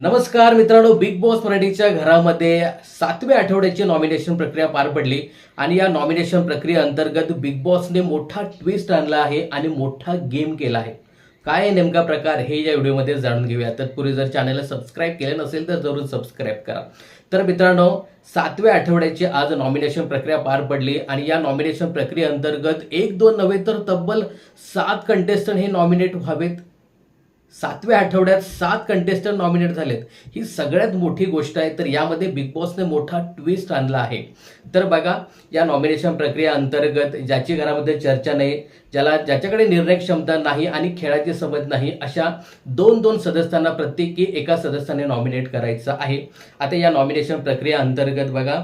नमस्कार मित्रांनो big boss मराठीच्या घरामध्ये सातव्या आठवड्याची नॉमिनेशन प्रक्रिया पार पडली आणि या नॉमिनेशन प्रक्रियेअंतर्गत बिग बॉसने मोठा ट्विस्ट आणला आहे आणि मोठा गेम केला आहे. काय नेमका प्रकार हे या व्हिडिओमध्ये जाणून घेऊया. तत्पूर्वी जर चॅनलला सबस्क्राईब केलं नसेल तर जरूर सबस्क्राईब करा. तर मित्रांनो सातव्या आठवड्याची आज नॉमिनेशन प्रक्रिया पार पडली आणि या नॉमिनेशन प्रक्रियेअंतर्गत एक दोन नव्हे तर तब्बल सात कंटेस्टंट हे नॉमिनेट व्हावेत. सातव्या आठवड्यात सात कंटेस्टंट नॉमिनेट झालेत. ही सगळ्यात मोठी गोष्ट आहे तर यामध्ये बिग बॉसने मोठा ट्विस्ट आणला आहे. तर बघा या नॉमिनेशन प्रक्रिया अंतर्गत ज्याची घरामध्ये चर्चा नाही ज्याला ज्याच्याकडे निर्णय क्षमता नाही आणि खेळाची समज नाही अशा दोन दोन सदस्यांना प्रत्येकी एका सदस्याने नॉमिनेट करायचं आहे. आता या नॉमिनेशन प्रक्रिया अंतर्गत बघा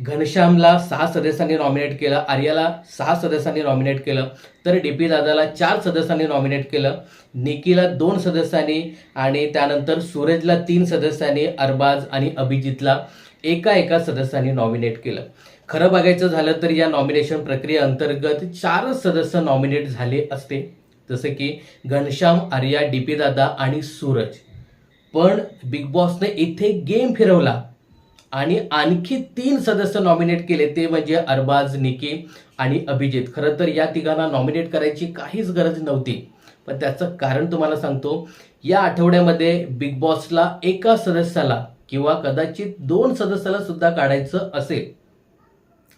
घनश्यामला सहा सदस्यांनी नॉमिनेट केलं आर्याला सहा सदस्यांनी नॉमिनेट केलं तर डी पी दादाला चार सदस्यांनी नॉमिनेट केलं निकीला दोन सदस्यांनी आणि त्यानंतर सूरजला तीन सदस्यांनी अरबाज आणि अभिजितला एका एका सदस्यांनी नॉमिनेट केलं. खरं बघायचं झालं तर या नॉमिनेशन प्रक्रियेअंतर्गत चारच सदस्य नॉमिनेट झाले असते. जसं की घनश्याम आर्या डी पी दादा आणि सूरज. पण बिग बॉसने इथे गेम फिरवला. आणि आणखी तीन सदस्य नॉमिनेट केले ते म्हणजे अरबाज निकी आणि अभिजित. खरं तर या तिघांना नॉमिनेट करायची काहीच गरज नव्हती. पण त्याचं कारण तुम्हाला सांगतो या आठवड्यामध्ये बिग बॉसला एका सदस्याला किंवा कदाचित दोन सदस्याला सुद्धा काढायचं असेल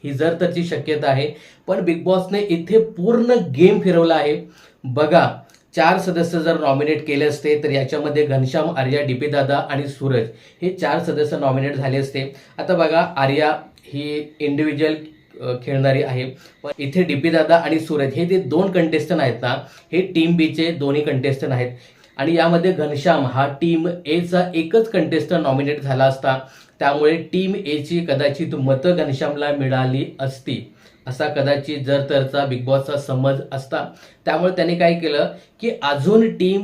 ही जर त्याची शक्यता आहे. पण बिग बॉसने इथे पूर्ण गेम फिरवला आहे. बघा चार सदस्य जर नॉमिनेट केले असते तर याच्यामध्ये घनश्याम आर्या डीपी दादा आणि सूरज हे चार सदस्य नॉमिनेट झाले असते. आता बघा आर्या ही इंडिव्हिज्युअल खेळणारी आहे. पण इथे डीपी दादा आणि सूरज हे जे दोन कंटेस्टंट आहेत ना हे टीम बीचे दोन्ही कंटेस्टंट आहेत. आणि यामध्ये घनश्याम हा टीम एचा एकच कंटेस्टंट नॉमिनेट झाला असता. त्यामुळे टीम एची कदाचित मतं घनश्यामला मिळाली असती. असा कदाचित जर तरचा बिग बॉसचा समज असता. त्यामुळे त्यांनी काय केलं की अजून टीम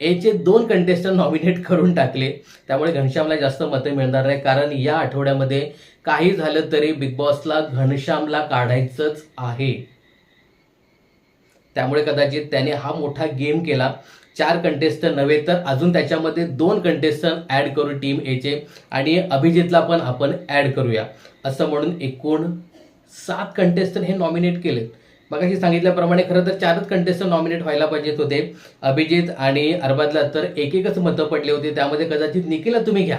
एचे दोन कंटेस्टंट नॉमिनेट करून टाकले. त्यामुळे घनश्यामला जास्त मतं मिळणार नाही. कारण या आठवड्यामध्ये काही झालं तरी बिग बॉसला घनश्यामला काढायचंच आहे. त्यामुळे कदाचित त्याने हा मोठा गेम केला. चार कंटेस्टंट नव्हे तर अजून त्याच्यामध्ये दोन कंटेस्टंट ऍड करू टीम एचे आणि अभिजितला पण आपण ऍड करूया. असं म्हणून एकूण सात कंटेस्टंट हे नॉमिनेट केलेत. मगाशी सांगितल्याप्रमाणे खरं तर चारच कंटेस्टंट नॉमिनेट व्हायला पाहिजेत होते. अभिजित आणि अरबाजला तर एक एकच मतं पडले होते. त्यामध्ये कदाचित निकीला तुम्ही घ्या.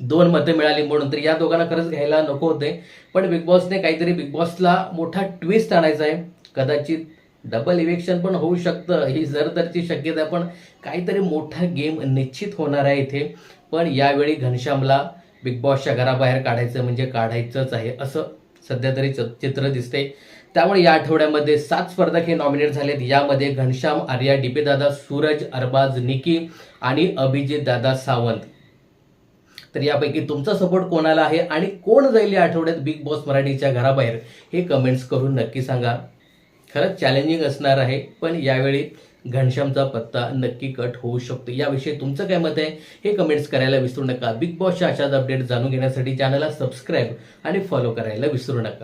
दोन मतं मिळाली म्हणून. तर या दोघांना खरंच घ्यायला नको होते. पण बिग बॉसने काहीतरी बिग बॉसला मोठा ट्विस्ट आणायचा आहे. कदाचित डबल इलेक्शन पण होऊ शकतं. ही जरदरची शक्यता पण काहीतरी मोठा गेम निश्चित होणार आहे इथे. पण यावेळी घनश्यामला बिग बॉसच्या घराबाहेर काढायचं म्हणजे काढायचंच आहे असं सध्या तरी च- चित्र दिसते त्यामुळे या आठवड्यामध्ये सात स्पर्धक हे नॉमिनेट झालेत. यामध्ये घनश्याम आर्या डीपी दादा सूरज अरबाज निकी आणि अभिजित दादा सावंत. तर यापैकी तुमचा सपोर्ट कोणाला आहे आणि कोण जाईल या आठवड्यात बिग बॉस मराठीच्या घराबाहेर हे कमेंट्स करून नक्की सांगा. खरंच चॅलेंजिंग असणार आहे पण यावेळी घनश्यामचा पत्ता नक्की कट होऊ शकतो. याविषयी तुमचं काय मत आहे? हे कमेंट्स करायला विसरू नका. बिग बॉसच्या अशाच अपडेट जाणून घेण्यासाठी चॅनलला सबस्क्राईब आणि फॉलो करायला विसरू नका.